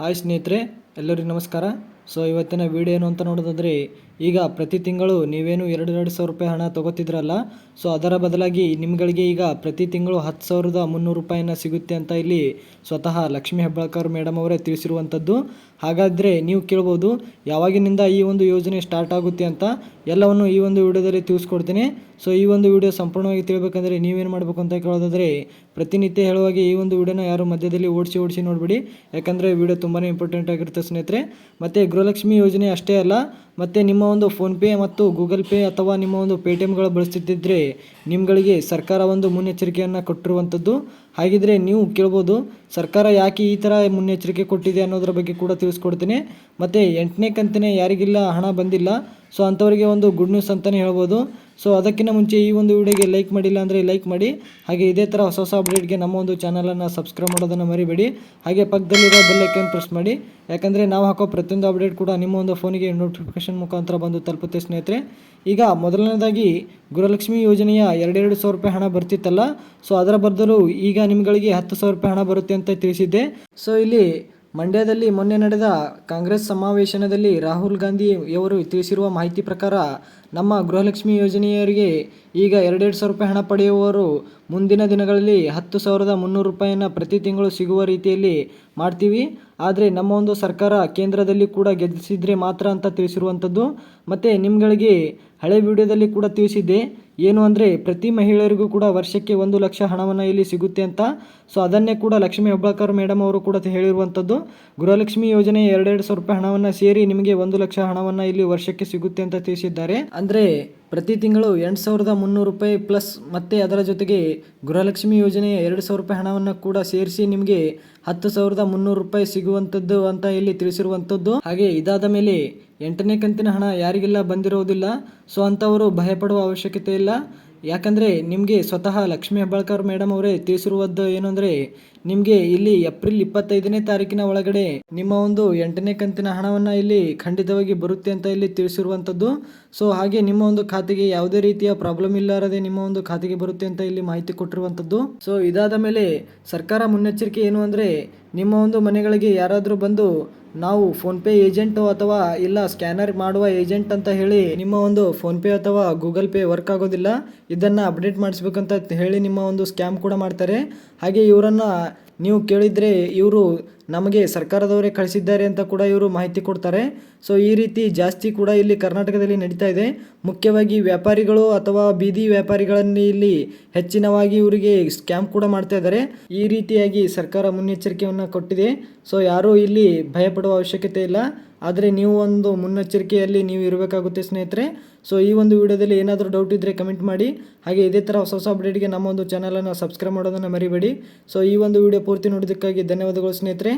Hi ಸ್ನೇಹಿತರೆ ಎಲ್ಲರಿಗೂ ನಮಸ್ಕಾರ. ಸೊ ಇವತ್ತಿನ ವಿಡಿಯೋ ಏನು ಅಂತ ನೋಡೋದಾದರೆ ಈಗ ಪ್ರತಿ ತಿಂಗಳು ನೀವೇನು ಎರಡು ಎರಡು ಸಾವಿರ ರೂಪಾಯಿ ಹಣ ತೊಗೋತಿದ್ರಲ್ಲ, ಸೊ ಅದರ ಬದಲಾಗಿ ನಿಮ್ಗಳಿಗೆ ಈಗ ಪ್ರತಿ ತಿಂಗಳು ಹತ್ತು ಸಾವಿರದ ಮುನ್ನೂರು ರೂಪಾಯಿನ ಸಿಗುತ್ತೆ ಅಂತ ಇಲ್ಲಿ ಸ್ವತಃ ಲಕ್ಷ್ಮೀ ಹೆಬ್ಬಾಳ್ಕರ್ ಮೇಡಮ್ ಅವರೇ ತಿಳಿಸಿರುವಂಥದ್ದು. ಹಾಗಾದರೆ ನೀವು ಕೇಳ್ಬೋದು, ಯಾವಾಗಿನಿಂದ ಈ ಒಂದು ಯೋಜನೆ ಸ್ಟಾರ್ಟ್ ಆಗುತ್ತೆ ಅಂತ ಎಲ್ಲವನ್ನು ಈ ಒಂದು ವಿಡಿಯೋದಲ್ಲಿ ತಿಳಿಸ್ಕೊಡ್ತೀನಿ. ಸೊ ಈ ಒಂದು ವಿಡಿಯೋ ಸಂಪೂರ್ಣವಾಗಿ ತಿಳ್ಬೇಕಂದ್ರೆ ನೀವೇನು ಮಾಡಬೇಕು ಅಂತ ಕೇಳೋದಾದರೆ, ಪ್ರತಿನಿತ್ಯ ಹೇಳುವಾಗೆ ಈ ಒಂದು ವಿಡಿಯೋನ ಯಾರು ಮಧ್ಯದಲ್ಲಿ ಓಡಿಸಿ ಓಡಿಸಿ ನೋಡಿಬಿಡಿ. ಯಾಕಂದರೆ ವಿಡಿಯೋ ತುಂಬಾ ಇಂಪಾರ್ಟೆಂಟ್ ಆಗಿರುತ್ತೆ ಸ್ನೇಹಿತರೆ. ಮತ್ತು ಗೃಹಲಕ್ಷ್ಮಿ ಯೋಜನೆ ಅಷ್ಟೇ ಅಲ್ಲ, ಮತ್ತು ನಿಮ್ಮ ಒಂದು ಫೋನ್ಪೇ ಮತ್ತು ಗೂಗಲ್ ಪೇ ಅಥವಾ ನಿಮ್ಮ ಒಂದು ಪೇ ಟಿ ಎಮ್ಗಳು ಬಳಸುತ್ತಿದ್ದರೆ ನಿಮ್ಗಳಿಗೆ ಸರ್ಕಾರ ಒಂದು ಮುನ್ನೆಚ್ಚರಿಕೆಯನ್ನು ಕೊಟ್ಟಿರುವಂಥದ್ದು. ಹಾಗಿದ್ರೆ ನೀವು ಕೇಳ್ಬೋದು ಸರ್ಕಾರ ಯಾಕೆ ಈ ಥರ ಮುನ್ನೆಚ್ಚರಿಕೆ ಕೊಟ್ಟಿದೆ ಅನ್ನೋದ್ರ ಬಗ್ಗೆ ಕೂಡ ತಿಳಿಸ್ಕೊಡ್ತೀನಿ. ಮತ್ತು ಎಂಟನೇ ಕಂತಿನೇ ಯಾರಿಗಿಲ್ಲ, ಹಣ ಬಂದಿಲ್ಲ. ಸೊ ಅಂಥವರಿಗೆ ಒಂದು ಗುಡ್ ನ್ಯೂಸ್ ಅಂತಲೇ ಹೇಳ್ಬೋದು. ಸೊ ಅದಕ್ಕಿಂತ ಮುಂಚೆ ಈ ಒಂದು ವಿಡಿಯೋಗೆ ಲೈಕ್ ಮಾಡಿಲ್ಲ ಅಂದರೆ ಲೈಕ್ ಮಾಡಿ. ಹಾಗೆ ಇದೇ ಥರ ಹೊಸ ಹೊಸ ಅಪ್ಡೇಟ್ಗೆ ನಮ್ಮ ಒಂದು ಚಾನಲನ್ನು ಸಬ್ಸ್ಕ್ರೈಬ್ ಮಾಡೋದನ್ನು ಮರಿಬೇಡಿ. ಹಾಗೆ ಪಕ್ಕದಲ್ಲಿರೋ ಬೆಲ್ ಐಕನ್ ಪ್ರೆಸ್ ಮಾಡಿ. ಯಾಕಂದರೆ ನಾವು ಹಾಕೋ ಪ್ರತಿಯೊಂದು ಅಪ್ಡೇಟ್ ಕೂಡ ನಿಮ್ಮ ಒಂದು ಫೋನಿಗೆ ನೋಟಿಫಿಕೇಶನ್ ಮುಖಾಂತರ ಬಂದು ತಲುಪುತ್ತೆ ಸ್ನೇಹಿತರೆ. ಈಗ ಮೊದಲನೇದಾಗಿ ಗೃಹಲಕ್ಷ್ಮಿ ಯೋಜನೆಯ ಎರಡೆರಡು ಸಾವಿರ ರೂಪಾಯಿ ಹಣ ಬರ್ತಿತ್ತಲ್ಲ ಸೊ ಅದರ ಬದಲು ಈಗ ನಿಮ್ಗಳಿಗೆ ಹತ್ತು ಸಾವಿರ ರೂಪಾಯಿ ಹಣ ಬರುತ್ತೆ ಅಂತ ತಿಳಿಸಿದ್ದೆ. ಸೊ ಇಲ್ಲಿ ಮಂಡ್ಯದಲ್ಲಿ ಮೊನ್ನೆ ನಡೆದ ಕಾಂಗ್ರೆಸ್ ಸಮಾವೇಶನದಲ್ಲಿ ರಾಹುಲ್ ಗಾಂಧಿಯವರು ತಿಳಿಸಿರುವ ಮಾಹಿತಿ ಪ್ರಕಾರ ನಮ್ಮ ಗೃಹಲಕ್ಷ್ಮಿ ಯೋಜನೆಯವರಿಗೆ ಈಗ ಎರಡೆರಡು ಸಾವಿರ ರೂಪಾಯಿ ಹಣ ಪಡೆಯುವವರು ಮುಂದಿನ ದಿನಗಳಲ್ಲಿ ಹತ್ತು ಸಾವಿರದ ಮುನ್ನೂರು ರೂಪಾಯಿಯನ್ನು ಪ್ರತಿ ತಿಂಗಳು ಸಿಗುವ ರೀತಿಯಲ್ಲಿ ಮಾಡ್ತೀವಿ. ಆದರೆ ನಮ್ಮ ಒಂದು ಸರ್ಕಾರ ಕೇಂದ್ರದಲ್ಲಿ ಕೂಡ ಗೆದ್ದಿಸಿದರೆ ಮಾತ್ರ ಅಂತ ತಿಳಿಸಿರುವಂಥದ್ದು. ಮತ್ತು ನಿಮ್ಗಳಿಗೆ ಹಳೆ ವಿಡಿಯೋದಲ್ಲಿ ಕೂಡ ತಿಳಿಸಿದ್ದೆ. ಏನು ಅಂದರೆ ಪ್ರತಿ ಮಹಿಳೆಯರಿಗೂ ಕೂಡ ವರ್ಷಕ್ಕೆ ಒಂದು ಲಕ್ಷ ಹಣವನ್ನು ಇಲ್ಲಿ ಸಿಗುತ್ತೆ ಅಂತ. ಸೊ ಅದನ್ನೇ ಕೂಡ ಲಕ್ಷ್ಮೀ ಹೆಬ್ಬಾಳ್ಕರ್ ಮೇಡಮ್ ಅವರು ಕೂಡ ಹೇಳಿರುವಂಥದ್ದು. ಗೃಹಲಕ್ಷ್ಮಿ ಯೋಜನೆ ಎರಡೆರಡು ಸಾವಿರ ರೂಪಾಯಿ ಹಣವನ್ನು ಸೇರಿ ನಿಮಗೆ ಒಂದು ಲಕ್ಷ ಹಣವನ್ನು ಇಲ್ಲಿ ವರ್ಷಕ್ಕೆ ಸಿಗುತ್ತೆ ಅಂತ ತಿಳಿಸಿದ್ದಾರೆ. ಅಂದರೆ ಪ್ರತಿ ತಿಂಗಳು ಎಂಟು ಸಾವಿರದ ಮುನ್ನೂರು ರೂಪಾಯಿ ಪ್ಲಸ್ ಮತ್ತೆ ಅದರ ಜೊತೆಗೆ ಗೃಹಲಕ್ಷ್ಮಿ ಯೋಜನೆಯ ಎರಡು ಸಾವಿರ ರೂಪಾಯಿ ಹಣವನ್ನು ಕೂಡ ಸೇರಿಸಿ ನಿಮಗೆ ಹತ್ತು ಸಾವಿರದ ಮುನ್ನೂರು ರೂಪಾಯಿ ಸಿಗುವಂಥದ್ದು ಅಂತ ಇಲ್ಲಿ ತಿಳಿಸಿರುವಂಥದ್ದು ಹಾಗೆ ಇದಾದ ಮೇಲೆ ಎಂಟನೇ ಕಂತಿನ ಹಣ ಯಾರಿಗೆಲ್ಲ ಬಂದಿರೋದಿಲ್ಲ, ಸೊ ಅಂಥವರು ಭಯಪಡುವ ಅವಶ್ಯಕತೆ ಇಲ್ಲ. ಯಾಕಂದರೆ ನಿಮಗೆ ಸ್ವತಃ ಲಕ್ಷ್ಮೀ ಹೆಬ್ಬಾಳ್ಕರ್ ಮೇಡಮ್ ಅವರೇ ತಿಳಿಸಿರುವುದು ಏನು ಅಂದರೆ, ನಿಮಗೆ ಇಲ್ಲಿ ಏಪ್ರಿಲ್ ಇಪ್ಪತ್ತೈದನೇ ತಾರೀಕಿನ ಒಳಗಡೆ ನಿಮ್ಮ ಒಂದು ಎಂಟನೇ ಕಂತಿನ ಹಣವನ್ನು ಇಲ್ಲಿ ಖಂಡಿತವಾಗಿ ಬರುತ್ತೆ ಅಂತ ಇಲ್ಲಿ ತಿಳಿಸಿರುವಂಥದ್ದು. ಸೊ ಹಾಗೆ ನಿಮ್ಮ ಒಂದು ಖಾತೆಗೆ ಯಾವುದೇ ರೀತಿಯ ಪ್ರಾಬ್ಲಮ್ ಇಲ್ಲಾರದೆ ನಿಮ್ಮ ಒಂದು ಖಾತೆಗೆ ಬರುತ್ತೆ ಅಂತ ಇಲ್ಲಿ ಮಾಹಿತಿ ಕೊಟ್ಟಿರುವಂಥದ್ದು. ಸೊ ಇದಾದ ಮೇಲೆ ಸರ್ಕಾರ ಮುನ್ನೆಚ್ಚರಿಕೆ ಏನು ಅಂದರೆ ನಿಮ್ಮ ಒಂದು ಮನೆಗಳಿಗೆ ಯಾರಾದರೂ ಬಂದು ನಾವು ಫೋನ್ಪೇ ಏಜೆಂಟು ಅಥವಾ ಇಲ್ಲ ಸ್ಕ್ಯಾನರ್ ಮಾಡುವ ಏಜೆಂಟ್ ಅಂತ ಹೇಳಿ ನಿಮ್ಮ ಒಂದು ಫೋನ್ಪೇ ಅಥವಾ ಗೂಗಲ್ ಪೇ ವರ್ಕ್ ಆಗೋದಿಲ್ಲ, ಇದನ್ನು ಅಪ್ಡೇಟ್ ಮಾಡಿಸ್ಬೇಕಂತ ಹೇಳಿ ನಿಮ್ಮ ಒಂದು ಸ್ಕ್ಯಾಮ್ ಕೂಡ ಮಾಡ್ತಾರೆ. ಹಾಗೆ ಇವರನ್ನು ನೀವು ಕೇಳಿದರೆ ಇವರು ನಮಗೆ ಸರ್ಕಾರದವರೇ ಕಳಿಸಿದ್ದಾರೆ ಅಂತ ಕೂಡ ಇವರು ಮಾಹಿತಿ ಕೊಡ್ತಾರೆ. ಸೊ ಈ ರೀತಿ ಜಾಸ್ತಿ ಕೂಡ ಇಲ್ಲಿ ಕರ್ನಾಟಕದಲ್ಲಿ ನಡೀತಾ ಇದೆ. ಮುಖ್ಯವಾಗಿ ವ್ಯಾಪಾರಿಗಳು ಅಥವಾ ಬೀದಿ ವ್ಯಾಪಾರಿಗಳನ್ನು ಇಲ್ಲಿ ಹೆಚ್ಚಿನವಾಗಿ ಇವರಿಗೆ ಸ್ಕ್ಯಾಮ್ ಕೂಡ ಮಾಡ್ತಾ ಇದ್ದಾರೆ. ಈ ರೀತಿಯಾಗಿ ಸರ್ಕಾರ ಮುನ್ನೆಚ್ಚರಿಕೆಯನ್ನು ಕೊಟ್ಟಿದೆ. ಸೊ ಯಾರೂ ಇಲ್ಲಿ ಭಯಪಡುವ ಅವಶ್ಯಕತೆ ಇಲ್ಲ. ಆದರೆ ನೀವು ಒಂದು ಮುನ್ನೆಚ್ಚರಿಕೆಯಲ್ಲಿ ನೀವು ಇರಬೇಕಾಗುತ್ತೆ ಸ್ನೇಹಿತರೆ. ಸೊ ಈ ಒಂದು ವಿಡಿಯೋದಲ್ಲಿ ಏನಾದರೂ ಡೌಟ್ ಇದ್ದರೆ ಕಮೆಂಟ್ ಮಾಡಿ. ಹಾಗೆ ಇದೇ ಥರ ಹೊಸ ಹೊಸ ಅಪ್ಡೇಟ್ಗೆ ನಮ್ಮ ಒಂದು ಚಾನಲನ್ನು ಸಬ್ಸ್ಕ್ರೈಬ್ ಮಾಡೋದನ್ನು ಮರಿಬೇಡಿ. ಸೊ ಈ ಒಂದು ವಿಡಿಯೋ ಪೂರ್ತಿ ನೋಡೋದಕ್ಕಾಗಿ ಧನ್ಯವಾದಗಳು ಸ್ನೇಹಿತರೆ.